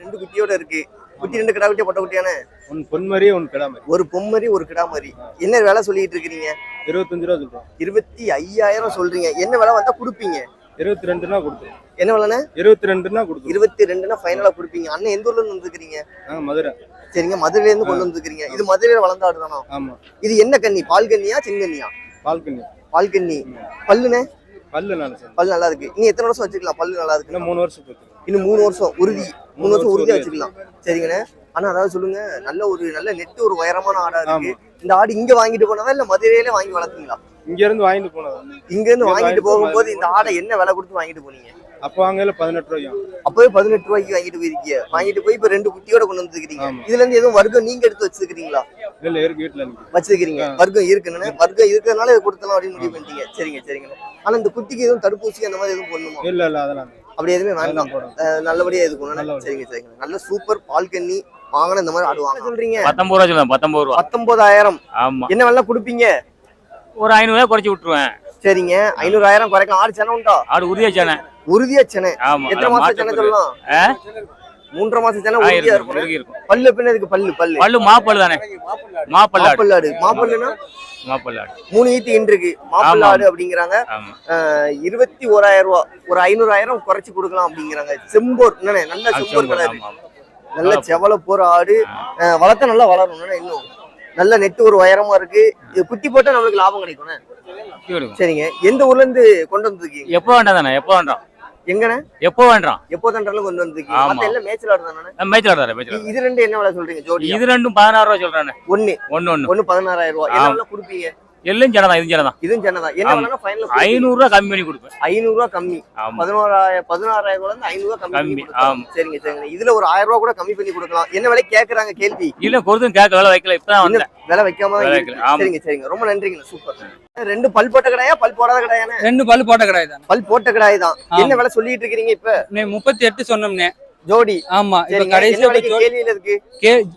ரெண்டு குட்டியோட இருக்கு. குட்டி ரெண்டு கிடா குட்டியா பொட்டை குட்டியானே? One பொன்மரி one கிடாமரி. ஒரு பொம்மரி ஒரு கிடா மாதிரி என்ன விலை சொல்லிட்டு இருக்கிறீங்க? இருபத்தஞ்சு ரூபா சொல்றோம் இருபத்தி ஐயாயிரம் சொல்றீங்க. என்ன விலை வந்தா கொடுப்பீங்க? இருபத்தி ரெண்டுனா கொடுத்துருவோம். என்ன விலைண்ணே? இருபத்தி ரெண்டுனா கொடுத்துருவோம். இருபத்தி ரெண்டுனா ஃபைனலா கொடுப்பீங்க. அண்ணன் எந்த ஊர்ல இருந்து வந்துருக்கீங்க மதுரை. சரிங்க மதுரையில இருந்து கொண்டு வந்துருக்கீங்க இது மதுரையில வளர்ந்த ஆடு தானா? ஆமா. இது என்ன கன்னி? பால் கன்னியா செங்கன்னியா பால்கனி பால் கன்னி பல்லுனே பல்லு நல்ல சார் பல்லு நல்லா இருக்கு. இன்னும் எத்தனை வருஷம் வச்சுக்கலாம் பல்லு நல்லா இருக்கு. இன்னும் மூணு வருஷம் இன்னும் மூணு வருஷம் உறுதி. மூணு வருஷம் உறுதியா வச்சுக்கலாம் சரிங்கண்ணே. ஆனா அதாவது சொல்லுங்க. நல்ல ஒரு நல்ல நெட்டு ஒரு உயரமான ஆடா இருக்கு. இந்த ஆடு இங்க வாங்கிட்டு போனதா இல்ல மதுரையில வாங்கி வளர்த்தீங்களா? இங்க இருந்து வாங்கிட்டு போனது. இங்க இருந்து வாங்கிட்டு போகும்போது. இந்த ஆடை என்ன விலை கொடுத்து வாங்கிட்டு போனீங்க? அப்போ வாங்கல பதினெட்டு ரூபாயும் அப்பவே பதினெட்டு ரூபாய்க்கு வாங்கிட்டு போயிருக்கீங்க வாங்கிட்டு போய் இப்ப ரெண்டு குட்டியோட கொண்டு வந்துருக்கீங்க. இதுல இருந்து எதுவும் வர்க்கம் நீங்க எடுத்து வச்சிருக்கீங்களா இல்ல இருக்கு வீட்டுல வச்சிருக்கீங்க. வர்க்கம் இருக்குன்னு வர்க்கம் இருக்கிறதுனால இதை கொடுத்தலாம் அப்படின்னு முடிவு பண்ணிட்டீங்க. சரிங்க சரிங்க. ஆனா இந்த குட்டிக்கு எதுவும் தடுப்பூசி அந்த மாதிரி எதுவும் பண்ணுமா இல்ல இல்ல அதெல்லாம் அப்படி எதுவுமே வேண்டாம். நல்லபடியா இது பண்ணணும். சரிங்க சரிங்க. நல்ல சூப்பர் பால் கன்னி வாங்கின இந்த மாதிரி ஆடுவாங்க சொல்றீங்க? பத்தொன்பது ரூபா சொல்லுவேன் பத்தொன்பது ரூபா. பத்தொன்பதாயிரம். ஆமா. என்ன வேணா கொடுப்பீங்க? ஒரு ஐநூறு ரூபாய் குறைச்சி விட்டுருவேன். சரிங்க. ஐநூறாயிரம் குறைக்கலாம். ஆடு சென உண்டா? ஆடு உறுதியா சேனே. உறுதியா சென ஆமா எத்தனை மாசம் மாற்றம் சென இல்லை. சொல்லலாம்? மூன்றரை மாசம் சென ஆ, உறுதியா இருக்கும், இருக்கும். இருக்கு, இருக்கும். பல்லு பின்ன இதுக்கு பல்லு? பல்லு. பல்லு மாப்பல்லு தானே? மாப்பல்லாடு. மாப்பல்லாடு. மாப்பல்லுனா மாப்பல்லாடு. மூணு ஈத்து இன் இருக்கு. மாப்பல்லாடு அப்படிங்கிறாங்க. இருபத்தி ஓராயிரம் ரூபா. ஒரு ஐநூறாயிரம் குறைச்சு கொடுக்கலாம் அப்படிங்கிறாங்க. செம்போர். என்னண்ணே? நல்ல செம்போர் ஆமா. நல்ல செவல போற ஆடு. வளர்த்தா நல்லா வளரும் இன்னும்? நல்ல நெட்டு ஒரு உயரமா இருக்கு. இது குட்டி போட்டா நம்மளுக்கு லாபம் கொடுக்கும். சரிங்க. எந்த ஊர்ல இருந்து கொண்டு வந்திருக்கீங்க? எப்போ வேண்டாம் தானே? எப்போ வேண்டாம்? எங்கண்ணே? எப்போ வேண்டாம். எப்போ தண்டாலும் கொண்டு வந்திருக்கீங்க? ஆமா. மத்த எல்லாம் மேய்ச்சல் ஆடு தானே? மேய்ச்சல் மேய்ச்சல் இது ரெண்டு என்ன விலை சொல்றீங்க? ஜோடி இது ரெண்டும் பதினாறு ரூபா சொல்றானே ஒண்ணு ஒண்ணு ஒண்ணு ஒண்ணு பதினாறாயிரம் ரூபாய். விலை கொடுப்பீங்க? எல்லாம் ஜனதான் இது ஜனதான் இதுவும் சென்னதான் என்ன ஃபைனல் ஐநூறு ரூபா கம்மி பண்ணி கொடுப்பேன். ஐநூறு ரூபா கம்மி பதினோராயிரம் பதினாறாயிரம் இருந்து ஐநூறு ரூபா கம்மி. ஆமா. சரிங்க சரிங்க. இதுல ஒரு ஆயிரம் ரூபா கூட கம்மி பண்ணி கொடுக்கலாம். என்ன விலை கேக்குறாங்க கேள்வி? இல்ல கொடுத்தும் கேட்க வேலை வைக்கல. இப்பதான் வந்தேன். விலை வைக்காம. சரிங்க சரிங்க. ரொம்ப நன்றிங்க சூப்பர். ரெண்டு பல் போட்ட கடையா பல் போடாத கடையானே ரெண்டு பல்லு போட்ட கடை தான். பல் போட்ட கடாய் தான். என்ன விலை சொல்லிட்டு இருக்கீங்க இப்ப? முப்பத்தி எட்டு சொன்னோம்னே ஜோடி. ஆமா இப்ப சரிங்க. கடைசி என்ன விலைக்கு கேள்வியில இருக்கு?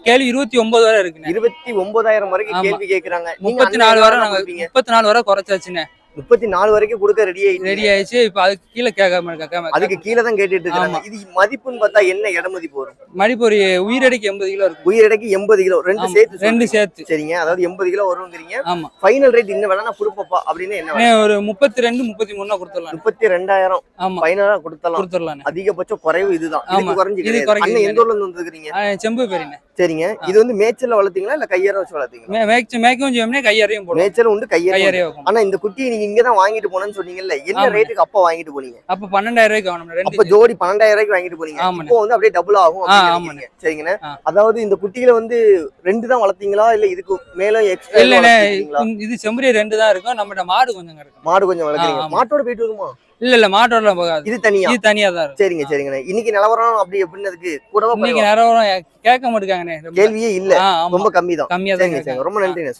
கேள்வி இருபத்தி ஒன்பது வரை இருக்குண்ணே. இருபத்தி ஒன்பதாயிரம் வரைக்கும். கேள்வி கேக்குறாங்க. முப்பத்தி நாலு வரை நாங்க? முப்பத்தி நாலு வரை குறைச்சாச்சுண்ணே. முப்பத்தி நாலு வரைக்கும் கொடுக்க ரெடி ஆயிட்டு ரெடி ஆயிடுச்சு. இப்ப அதுக்கு கீழே கேட்காம கேட்காம அதுக்கு கீழே தான் கேட்டுட்டு இருக்காங்க. இது மதிப்புன்னு பார்த்தா என்ன இட மதிப்பு வரும் மடிப்பு ஒரு உயிரடிக்கு எண்பது கிலோ இருக்கு உயிரடைக்கு எண்பது கிலோ. ரெண்டு. சேர்த்து ரெண்டு. சேர்த்து. சரிங்க. அதாவது எண்பது கிலோ வருங்கிறீங்க ஆமா. ஃபைனல் ரேட் இன்னும் வேணா கொடுப்பப்பா அப்படின்னு என்ன ஒரு முப்பத்தி ரெண்டு முப்பத்தி மூணா கொடுத்துடலாம். முப்பத்தி ரெண்டாயிரம். ஆமா. ஃபைனலா கொடுத்தலாம் கொடுத்துடலாண்ணே அதிகபட்சம் குறைவு இதுதான். ஆமா. குறைஞ்சு இது குறைஞ்சு எந்த. ஊர்ல இருந்து வந்துருக்கீங்க செம்பு பெரியண்ணே சரிங்க. இது வந்து மேய்ச்சல்ல வளர்த்தீங்களா இல்ல கையார வச்சு வளர்த்தீங்களா? மே- மேய்ச்சி மேய்க்கவும் செய்வோம்னே கையறையும் போடுவோம். மேய்ச்சல் உண்டு கையார கையறையும் வைப்போம். ஆனா இந்த குட்டியை நீங்க இங்க தான் வாங்கிட்டு போனேன்னு சொன்னீங்கல்ல என்ன. ரேட்டுக்கு அப்ப வாங்கிட்டு போனீங்க அப்ப பன்னெண்டாயிரம் ரூபாய்க்கு அப்ப ஜோடி பன்னெண்டாயிரம் ரூபாய்க்கு வாங்கிட்டு போனீங்க. இப்போ வந்து அப்படியே டபுள் ஆகும் ஆ, அப்படின்னு ஆமாண்ணே. நினைக்கிறீங்க. சரிங்கண்ணே ஆ. அதாவது இந்த குட்டிகளை வந்து ரெண்டு தான் வளர்த்தீங்களா இல்ல இதுக்கு மேலும் எக்ஸ்ட்ரா வளர்த்தீங்களா இது செம்பரி ரெண்டு தான் இருக்கும் நம்மகிட்ட மாடு கொஞ்சம் மாடு கொஞ்சம் வளர்க்குறீங்க. மாட்டோட போயிட்டு இருக்குமா இல்ல இல்ல மாட்டோட போகாது. இது தனியா? இது தனியா தான் சரிங்க சரிங்கண்ணே. இன்னைக்கு நிலவரம் அப்படி எப்படின்னு அதுக்கு கூடவா இன்னைக்கு குறைவா? நேரம் கேட்க மாட்டேங்காங்கண்ணே. கேள்வியே இல்ல. ரொம்ப கம்மி தான். கம்மியா தான். ரொம்ப நன்றிண்ணே.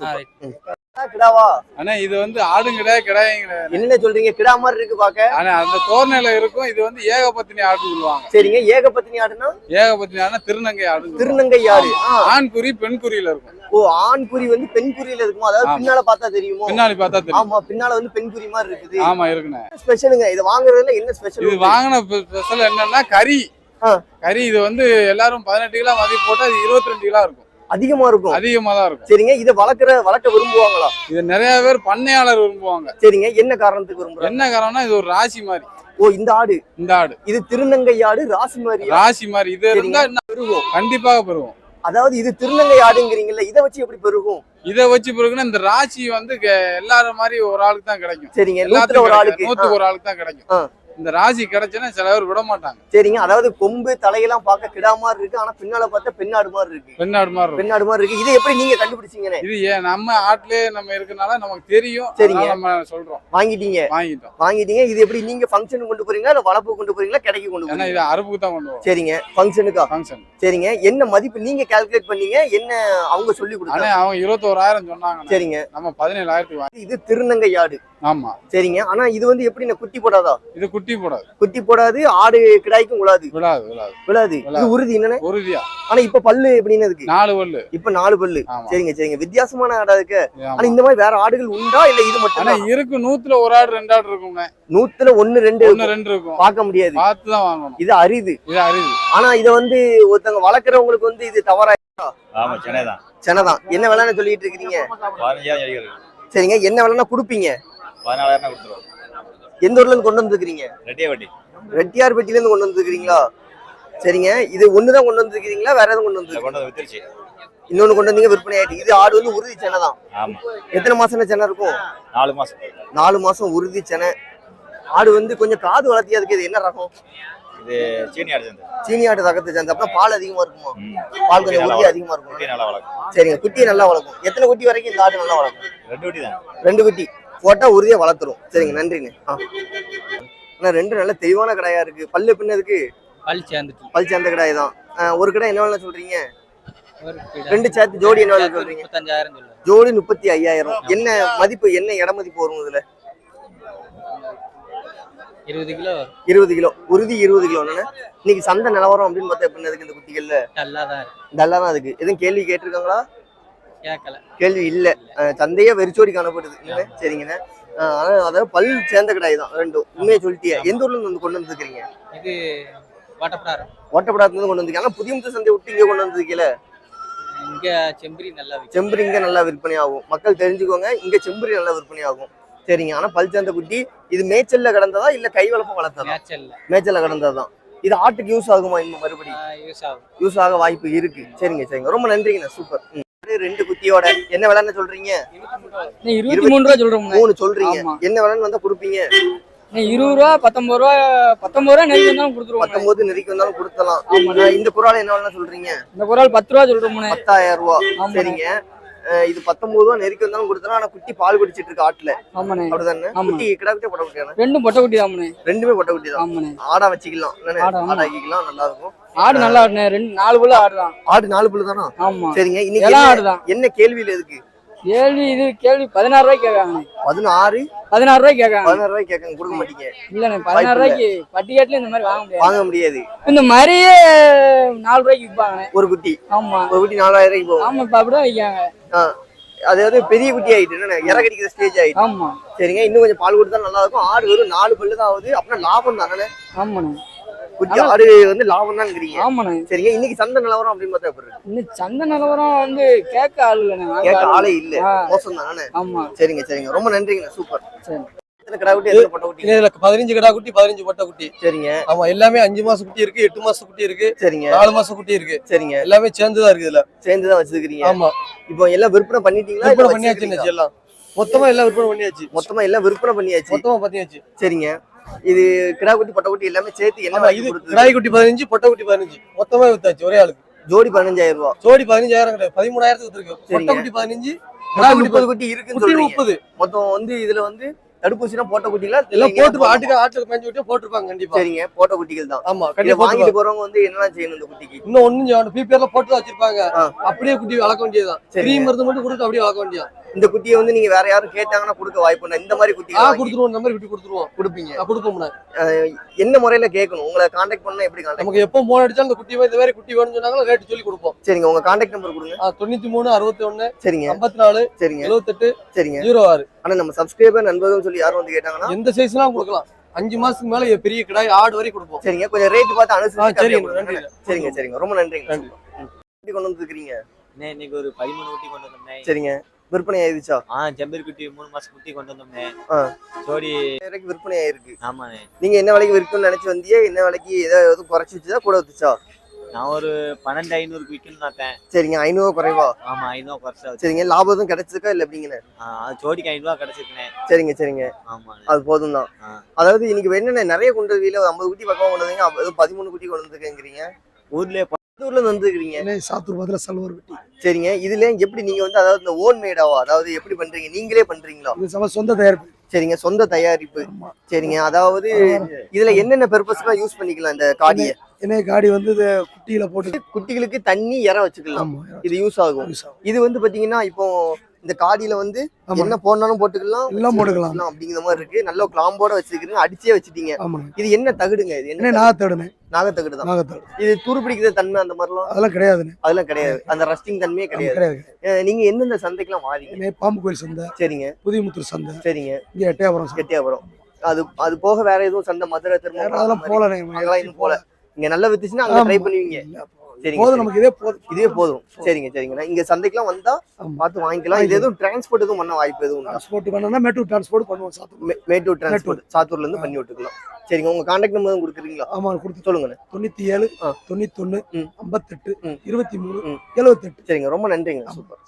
கிடாவா? ஆனா இது வந்து ஆடும் கிடையாது கிடையாது என்ன சொல்றீங்க? கிடா மாதிரி இருக்கு பாக்க. ஆனா அந்த தோரணையில இருக்கும். இது வந்து ஏகபத்தினி ஆடுன்னு சொல்லுவாங்க. சரிங்க. ஏகபத்தினி ஆடுனா? ஏகபத்தினி ஆடுனா திருநங்கை சொல்லுவாங்க. திருநங்கை ஆடு. ஆண் குறி பெண் குறியில இருக்கும். ஓ ஆண் குறி வந்து பெண் குறியில இருக்குமா? அதாவது. பின்னால பார்த்தா தெரியுமோ? பின்னாடி பார்த்தா தெரியும். ஆமா பின்னால வந்து பெண் குறி மாதிரி இருக்குது. ஆமா இருக்குண்ணே. ஸ்பெஷலுங்க இது வாங்குறதுல என்ன ஸ்பெஷல் இது வாங்கின ஸ்பெஷல் என்னன்னா கறி. கறி இது வந்து எல்லாரும் பதினெட்டு கிலோ மதிப்பு போட்டா இது இருபத்தி ரெண்டு கிலோ இருக்கும். அதிகமா இருக்கும். அதிகமா தான் இருக்கும். சரிங்க இதை வளர்க்குற வளர்க்க விரும்புவாங்களா? இது நிறைய பேர் பண்ணையாளர் விரும்புவாங்க. சரிங்க என்ன காரணத்துக்கு விரும்புறாங்க? என்ன காரணம்னா இது ஒரு ராசி மாதிரி. ஓ இந்த ஆடு. இந்த ஆடு. இது திருநங்கை ஆடு ராசி மாதிரி. ராசி மாதிரி. இது. இருந்தா இன்னும் பெருகும் கண்டிப்பாக பெறுவோம். அதாவது இது திருநங்கை ஆடுங்கிறீங்கல்ல இதை வச்சு எப்படி பெருகும் இதை வச்சு பிறகுன்னா இந்த ராசி வந்து எல்லாரும் மாதிரி ஒரு ஆளுக்கு தான் கிடைக்கும் சரிங்க எல்லாத்துக்கும் ஒரு. ஆளுக்கு நூத்துக்கு ஒரு ஆளுக்கு தான் கிடைக்கும். இந்த ராசி கிடைச்சுன்னா சில பேர் விட மாட்டாங்க. சரிங்க. அதாவது கொம்பு தலையெல்லாம் பார்க்க கிடா மாதிரி இருக்கு. ஆனா பின்னால பார்த்தா பெண்ணாடு மாதிரி இருக்கு. பெண்ணாடு மாதிரி பெண்ணாடு மாதிரி இருக்கு. இதை எப்படி நீங்க கண்டுபிடிச்சீங்கன்னு? இது ஏன் நம்ம ஆட்லயே நம்ம இருக்கனால நமக்கு தெரியும். சரிங்க. நம்ம சொல்றோம். வாங்கிட்டீங்க. வாங்கிட்டோம். வாங்கிட்டீங்க. இது எப்படி நீங்க ஃபங்க்ஷனுக்கு கொண்டு போறீங்களா? இல்ல வளர்ப்பு கொண்டு போறீங்களா? கடைக்கு கொண்டு ஏன்னா போறீங்களா? இது அறுப்புக்கு தான் கொண்டு சரிங்க. ஃபங்க்ஷனுக்கா ஃபங்க்ஷன் சரிங்க. என்ன மதிப்பு நீங்க கால்குலேட் பண்ணீங்க? என்ன அவங்க சொல்லி கொடுத்தாங்க? அவங்க இருபத்தோராயிரம் சொன்னாங்க சரிங்க. நம்ம பதினேழாயிரத்துக்கு வாங்கி இது திருநங்கை ஆடு ஆமா. சரிங்க. ஆனா இது வந்து எப்படி குட்டி போடாதா? இது குட்டி குட்டி போடாது. குட்டி போடாது ஆடு கிடாய்க்கும் விழாது. விடாது விடாது விழாது. இது விழாது. உறுதி என்னன்னு உறுதியா? ஆனா இப்ப பல்லு எப்படின்னு இருக்கு? நாலு பல்லு. இப்ப நாலு பல்லு. சரிங்க சரிங்க. வித்தியாசமான ஆடா இருக்கு. ஆனா இந்த மாதிரி வேற ஆடுகள் உண்டா? இல்ல இது ஆனா மட்டும் இருக்கு. நூத்துல ஒரு ஆடு ரெண்டு ஆடு இருக்குங்க நூத்துல ஒண்ணு ரெண்டு ஒண்ணு. ரெண்டு இருக்கும். பார்க்க முடியாது. பார்த்து தான் வாங்கணும். இது அரிது. இது அரிது. ஆனா இத வந்து ஒருத்தவங்க வளர்க்குறவங்களுக்கு வந்து இது தவறா ஆமா சென்னை தான். செனதான் என்ன விலைன்னு சொல்லிட்டு அடிக்கிறது சரிங்க என்ன விலைன்னா கொடுப்பீங்க? பதினாலாயிரம் கொடுத்துருவோம். எந்த ஊர்ல இருந்து கொண்டு வந்துருக்கீங்க ரெட்டியா வட்டி ரெட்டியார்பட்டியில இருந்து கொண்டு வந்துருக்கீங்களா சரிங்க. இது ஒண்ணுதான் கொண்டு வந்துருக்கீங்களா வேற எதுவும் கொண்டு வந்து கொண்டு வந்து வித்துருச்சு. இன்னொன்னு கொண்டு வந்தீங்க விற்பனை ஆயிட்டு. இது ஆடு வந்து உறுதி செனை தான். ஆமா. எத்தனை மாசம் செனை இருக்கும்? நாலு மாசம். நாலு மாசம் உறுதி செனை ஆடு வந்து கொஞ்சம் காது வளர்த்தியா இருக்கு. இது என்ன ரகம்? இது சீனி ஆடு சேர்ந்து சீனி ஆடு ரகத்தை சேர்ந்த அப்புறம் பால் அதிகமா இருக்குமா. பால் கொஞ்சம் உறுதி அதிகமா இருக்கும்? குட்டி சரிங்க. குட்டியை நல்லா வளர்க்கும். எத்தனை குட்டி வரைக்கும் இந்த ஆடு நல்லா வளர்க்கும்? ரெண்டு வட்டி தான். ரெண்டு குட்டி. போட்டா உறுதியா வளர்த்துரும். சரிங்க நன்றிங்க ஆ. ஆனா ரெண்டு நல்ல தெளிவான கடாயா இருக்கு. பல்லு பின்னதுக்கு பல் சேர்ந்துட்டு. பல் சேர்ந்த கடாய் தான். ஒரு கடை என்ன வேலை கிடா. ரெண்டு சேர்த்து ஜோடி என்ன வேலை சொல்லுவேன் ஜோடி முப்பத்தி ஐயாயிரம் என்ன மதிப்பு என்ன இட மதிப்பு வரும் இதுல? இருபது கிலோ. இருபது கிலோ. உறுதி இருபது கிலோ. என்னன்னா இன்னைக்கு சந்தை நிலவரம் அப்படின்னு பார்த்தா எப்படி இருக்கு இந்த குட்டிகள்ல? நல்லா தான் நல்லா தான் இருக்கு. எதுவும் கேள்வி கேட்டிருக்காங்களா? கேட்கல கேள்வி இல்ல. சந்தையே வெறிச்சோடி காணப்படுது இல்ல? சரிங்கண்ணே. அஹ் ஆனா அதாவது பல் சேர்ந்த கடாய் தான் ரெண்டும். உண்மையை சொல்லிட்டியே. எந்த ஊர்ல இருந்து கொண்டு வந்துருக்கீங்க இது வட்டப்படாரம். ஓட்டப்படாத்துல இருந்து கொண்டு வந்து ஆனா புதிய முத்து சந்தை விட்டு இங்க கொண்டு வந்திருக்கீல? இங்க செம்பரி நல்லா செம்பரி இங்க நல்லா விற்பனை ஆகும். மக்கள் தெரிஞ்சுக்கோங்க இங்க செம்பரி நல்லா விற்பனை ஆகும். சரிங்க. ஆனா பல் சேர்ந்த குட்டி இது மேய்ச்சல்ல கிடந்ததா இல்ல கை வளர்ப்பு வளர்த்ததா? மேட்சல்ல மேய்ச்சல்ல கிடந்ததுதான் இது ஆட்டுக்கு யூஸ் ஆகுமா இன்னும் மறுபடியும் யூஸ் ஆகும். யூஸ் ஆக வாய்ப்பு இருக்கு. சரிங்க சரிங்க. ரொம்ப நன்றிங்கண்ணா. சூப்பர். ரெண்டு குட்டியோட என்ன விலைன்னு சொல்றீங்க? நீ இருபத்தி மூணு ரூபா சொல்றோம் மூணு சொல்றீங்க. என்ன விலைன்னு வந்தா கொடுப்பீங்க? நீ இருபது ரூபா பத்தொன்பது ரூபா பத்தொன்பது ரூபா நெருங்கி வந்தாலும் கொடுத்துருவோம் பத்தொன்பது நெருக்கி வந்தாலும் கொடுத்தலாம் இந்த குறால என்ன விலைன்னு சொல்றீங்க? இந்த குரால் பத்து ரூபா சொல்றோம் பத்தாயிரம் ரூபா. சரிங்க. இது பத்தொன்பது ரூபா நெருக்கி வந்தாலும் கொடுத்தலாம் ஆனா குட்டி பால் குடிச்சிட்டு இருக்கு ஆட்டுல. அப்படிதானே. குட்டி கிடா குட்டி பொட்டை குட்டியானே ரெண்டும் பொட்டை குட்டி தாமண்ணே ரெண்டுமே பொட்டை குட்டி தான் ஆடா வச்சுக்கலாம். ஆடா ஆக்கிக்கலாம். நல்லா இருக்கும். ஆடு நல்லா ஆடுனே ரெண்டு நாலு புள்ள ஆடுதான். ஆடு நாலு புல்லு தானா? ஆமா. சரிங்க. இன்னைக்கு எல்லாம் ஆடுதான். என்ன கேள்வியில இருக்கு கேள்வி இது கேள்வி பதினாறு ரூபாய்க்கு கேட்காங்கண்ணே பதினாறு? பதினாறு ரூபாய்க்கு கேட்காங்க பதினாறு ரூபாய்க்கு கேட்க கொடுக்க மாட்டீங்க. இல்லண்ணே பதினாறு ரூபாய்க்கு பட்டிக்காட்டுல இந்த மாதிரி வாங்க முடியாது. வாங்க முடியாது. இந்த மாதிரியே நாலு ரூபாய்க்கு விற்பாங்கண்ணே. ஒரு குட்டி. ஆமா. ஒரு குட்டி நாலாயிரம் ரூபாய்க்கு போகும். ஆமா இப்ப அப்படிதான் விற்காங்க. அதாவது பெரிய குட்டி ஆயிட்டு என்ன இறக்கடிக்கிற ஸ்டேஜ் ஆயிட்டு. ஆமா. சரிங்க. இன்னும் கொஞ்சம் பால் கொடுத்தா நல்லா இருக்கும். ஆடு வெறும் நாலு பல்லு தான் ஆகுது. அப்படின்னா லாபம் தானே ஆமாண்ணே. குட்டி ஆடு வந்து லாபம் தான்ங்கிறீங்க ஆமாண்ணே. சரிங்க இன்னைக்கு சந்தை நிலவரம் அப்படின்னு பார்த்தா எப்படி இன்னும் சந்தை நிலவரம் வந்து கேட்க ஆள் இல்லைண்ணே கேட்க ஆள் இல்ல. மோசம் தானே ஆமா. சரிங்க சரிங்க. ரொம்ப நன்றிங்க சூப்பர். பதினஞ்சு கிடா குட்டி பதினஞ்சு பொட்டை குட்டி. சரிங்க. ஆமா எல்லாமே அஞ்சு மாசம் குட்டி இருக்கு எட்டு மாசம் குட்டி இருக்கு சரிங்க. நாலு மாசம் குட்டி இருக்கு. சரிங்க. எல்லாமே சேர்ந்துதான் இருக்கு இதுல. சேர்ந்து தான் வச்சிருக்கீங்க ஆமா. இப்போ எல்லாம் விற்பனை பண்ணிட்டீங்களா விற்பனை பண்ணியாச்சு? எல்லாம். மொத்தமா எல்லாம் விற்பனை பண்ணியாச்சு. மொத்தமா எல்லாம் விற்பனை பண்ணியாச்சு. மொத்தமா பண்ணியாச்சு. சரிங்க. இது கிடா குட்டி பொட்டை குட்டி எல்லாமே சேர்த்து என்ன இது? கிடாய் குட்டி பதினஞ்சு பொட்டை குட்டி பதினஞ்சு. மொத்தமா வித்தாச்சு ஒரே ஆளுக்கு. ஜோடி பதினஞ்சாயிரம் ரூபாய் ஜோடி பதினஞ்சாயிரம் கிடையாது. பதிமூணாயிரத்துக்கு வித்துருக்கு. பொட்டை குட்டி பதினஞ்சு கிடாய் குட்டி முப்பது பதி- குட்டி சொல்றீங்க. முப்பது. மொத்தம் வந்து இதுல வந்து தடுப்பூசிலாம் போட்ட குட்டிகளா எல்லாம் போட்டு ஆட்டுக்கு ஆட்டுக்கு மேய்ச்சி விட்டு போட்டிருப்பாங்க கண்டிப்பா. சரிங்க. போட்ட குட்டிகள் தான். ஆமா கண்டிப்பா வாங்கிட்டு. போறவங்க வந்து என்னலாம் செய்யணும் இந்த குட்டிக்கு? இன்னும் ஒண்ணும் செய்யணும் பிபிஆர்ல போட்டு வச்சிருப்பாங்க. அப்படியே குட்டி வளர்க்க வேண்டியதுதான். கிரீம் மருந்து மட்டும் கொடுத்து அப்படியே வளர்க்க வேண்டியது இந்த குட்டியை வந்து நீங்க வேற யாரும் கேட்டாங்கன்னா கொடுக்க வாய்ப்பு இல்லை இந்த மாதிரி வாங்கி கொடுத்துருவோம். இந்த மாதிரி குட்டி கொடுத்துருவோம். கொடுப்பீங்க. ஆ, கொடுப்போம்ண்ணா என்ன முறையில கேட்கணும்? உங்களை காண்டாக்ட் பண்ணா எப்படி காண்டாக்ட் நமக்கு எப்போ போன் அடிச்சா அந்த குட்டி இந்த மாதிரி குட்டி வேணும்னு சொன்னாங்களோ ரேட்டு சொல்லி கொடுப்போம். சரிங்க உங்க காண்டாக்ட் நம்பர் கொடுங்க. தொண்ணூத்தி மூணு அறுபத்தி ஒண்ணு சரிங்க. ஐம்பத்தி நாலு சரிங்க. எழுபத்தெட்டு சரிங்க. ஜீரோ ஆறு ஆனா நம்ம சப்ஸ்கிரைபர் நண்பர்கள் சொல்லி யாரும் வந்து கேட்டாங்கன்னா எந்த சைஸ்லாம் கொடுக்கலாம். அஞ்சு மாசத்துக்கு மேல பெரிய கிடாய் ஆடு வரை கொடுப்போம். சரிங்க கொஞ்சம் ரேட் பார்த்து அனுசரிச்சு சரிங்க, நன்றி. சரிங்க சரிங்க. ரொம்ப நன்றிங்க. நன்றி. குட்டி கொண்டு வந்துருக்கீங்க? இன்னைக்கு ஒரு பதிமூணு குட்டி கொண்டு வந்தோம்னே சரிங்க. விற்பனை ஆயிடுச்சா ஆ செம்பரி குட்டி மூணு மாசம் குட்டி கொண்டு வந்தோம்னே. ஜோடி வரைக்கும் விற்பனை ஆயிருக்கு ஆமாண்ணே. நீங்க என்ன விலைக்கு விற்கும்னு நினைச்சு வந்தியே என்ன விலைக்கு ஏதாவது குறைச்சி வச்சுதா கூட வச்சுச்சா நான் ஒரு பன்னெண்டு ஐநூறுக்கு விற்கணும்னு பார்த்தேன் சரிங்க ஐநூறு குறைவா? ஆமா ஐநூறுவா குறைச்சா சரிங்க லாபம் எதுவும் கிடைச்சிருக்கா இல்ல எப்படிங்கண்ணே? ஜோடிக்கு ஐநூறுவா கிடைச்சிருக்கேன் சரிங்க சரிங்க. ஆமாண்ணே. அது போதும் தான். அதாவது இன்னைக்கு என்னென்ன நிறைய கொண்டு ஒரு ஐம்பது குட்டி பக்கம் கொண்டு வந்தீங்க பதிமூணு குட்டி கொண்டு வந்துருக்கேங்கிறீங்க. ஊர்லயே இருந்து வந்துருக்கீங்க என்ன சாத்தூர் பதில சல்வர் குட்டி சரிங்க. இதுல எப்படி நீங்க வந்து அதாவது இந்த ஓன் மேடாவா அதாவது எப்படி பண்றீங்க? நீங்களே பண்றீங்களா? இது சொந்த தயாரிப்பு. சரிங்க சொந்த தயாரிப்பு. சரிங்க அதாவது இதுல என்னென்ன பெர்பஸ்லாம் யூஸ் பண்ணிக்கலாம் இந்த காடியை? என்ன காடி வந்து இது குட்டியில போட்டு குட்டிகளுக்கு தண்ணி இற வச்சுக்கலாம். இது யூஸ் ஆகும். இது வந்து பாத்தீங்கன்னா இப்போ இந்த காடியில வந்து என்ன போடனாலும் போட்டுக்கலாம் எல்லாம் போட்டுக்கலாம். அப்படிங்கிற மாதிரி இருக்கு. நல்ல கிளாம்போட வச்சிருக்கீங்க அடிச்சே வச்சிட்டீங்க. இது என்ன தகுடுங்க இது? என்ன என்ன நாகத்தேடுண்ணே நாகத்தகுடு தான். நாகத்தேடு இது துரு பிடிக்கிற தன்மை அந்த மாதிரிலாம்? அதெல்லாம் கிடையாதுண்ணே அதெல்லாம் கிடையாது. அந்த ரஸ்டிங் தன்மையே கிடையாது. நீங்க எந்தெந்த சந்தைக்கெல்லாம் வாரீங்க? பாம்பு கோயில் சந்தை. சரிங்க. புதியமுத்தூர் சந்தை. சரிங்க. இங்க எட்டயபுரம் சந்தை. கெட்டியாபுரம் அது அது போக வேற எதுவும் சந்தை? மதுரை திரும்ப அதெல்லாம் போலண்ணே அதெல்லாம் இன்னும் போல இங்க நல்லா வித்துச்சுன்னா அங்க ட்ரை பண்ணுவீங்க. சரிங்க போதும் சரி. நமக்கு இதே போதும். இதுவே போதும். சரிங்க சரிங்கண்ணா இங்க சந்தைக்கெல்லாம் வந்தா. பார்த்து வாங்கிக்கலாம். இது எதுவும் டிரான்ஸ்போர்ட் எதுவும் பண்ண வாய்ப்பு எதுவும்? டிரான்ஸ்போர்ட் பண்ணா மேட்டூர் டிரான்ஸ்போர்ட் பண்ணுவோம் சாத்தூர் மேட்டூர் டிரான்ஸ்போர்ட் சாத்தூர்ல இருந்து பண்ணி விட்டுக்கலாம். சரிங்க உங்க கான்டாக்ட் நம்பர் கொடுக்குறீங்களா? ஆமா கொடுத்து சொல்லுங்கண்ணே தொண்ணூத்தி ஏழு ஆ. தொண்ணூத்தொன்னு ம். ஐம்பத்தெட்டு. இருபத்தி மூணு. எழுபத்தெட்டு சரிங்க ரொம்ப நன்றிங்க. சூப்பர்.